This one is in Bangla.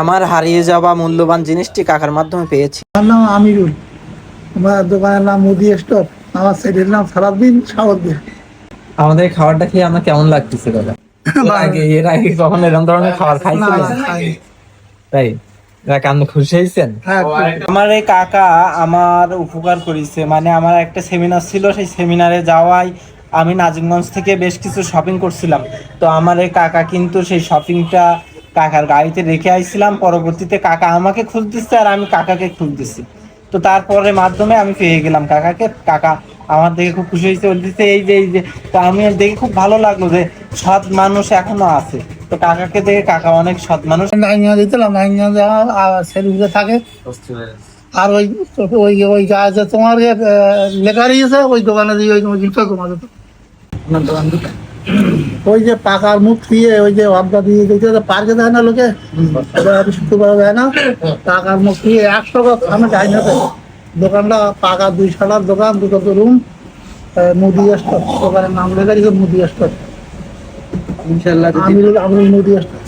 আমার হারিয়ে যাওয়া মূল্যবান জিনিসটি কাকার মাধ্যমে পেয়েছি। আমার নাম আমিরুল। আমার দোকানের নাম মোদি স্টোর। আমার সেটির নাম সারাদিন সাবদ্দিন আমাদের খাবারটা খেয়ে আমার কেমন লাগতেছে দাদা? আগে এর আগে কখন এরকম ধরনের খাবার খাইছিলেন? তাই? আপনি খুশি হয়েছেন? হ্যাঁ আমার এই কাকা আমার উপকার করেছে। মানে আমার একটা সেমিনার ছিল সেই সেমিনারে যাওয়ায় আমি নাজিমগঞ্জ থেকে বেশ কিছু শপিং করছিলাম। তো আমার এই কাকা কিন্তু সেই শপিংটা কাকার গাড়িতে রেখে আইছিলাম পরবর্তীতে কাকা আমাকে খুঁজতেছে আর আমি কাকাকে খুঁজতেছি। তো তারপরে মাধ্যমে আমি পেয়ে গেলাম কাকাকে। কাকা আমার দেখে খুব খুশি হয়েছে বলতেছে এই যে এই যে তো আমি দেখে খুব ভালো লাগল যে সৎ মানুষ এখনও আছে। তো কাকাকে দেখে কাকা অনেক সৎ মানুষ। নাইঙ্গা দিতেলাম নাইঙ্গা সেলুলে থাকে। আর ওই ওই ওই যা তোমার লেখা রয়েছে ওই দোকানে দিয়ে ওই জিনিসটা তোমাদের ওই যে পাকার মুখ দিয়ে ওই যে অবদা দিয়ে দিতে পার্কে দেয় না লোকে? শুক্রবার দেয় না। পাকার মুখ দিয়ে একশো আমি যাই না তো। দোকানটা পাকা দুই সালার দোকান দুটো তো রুম মুদি স্টোর দোকানের নাম লেখা মুদি স্টোর ইনশাল্লাহ আমিরুল আমিরুল মুদি স্টোর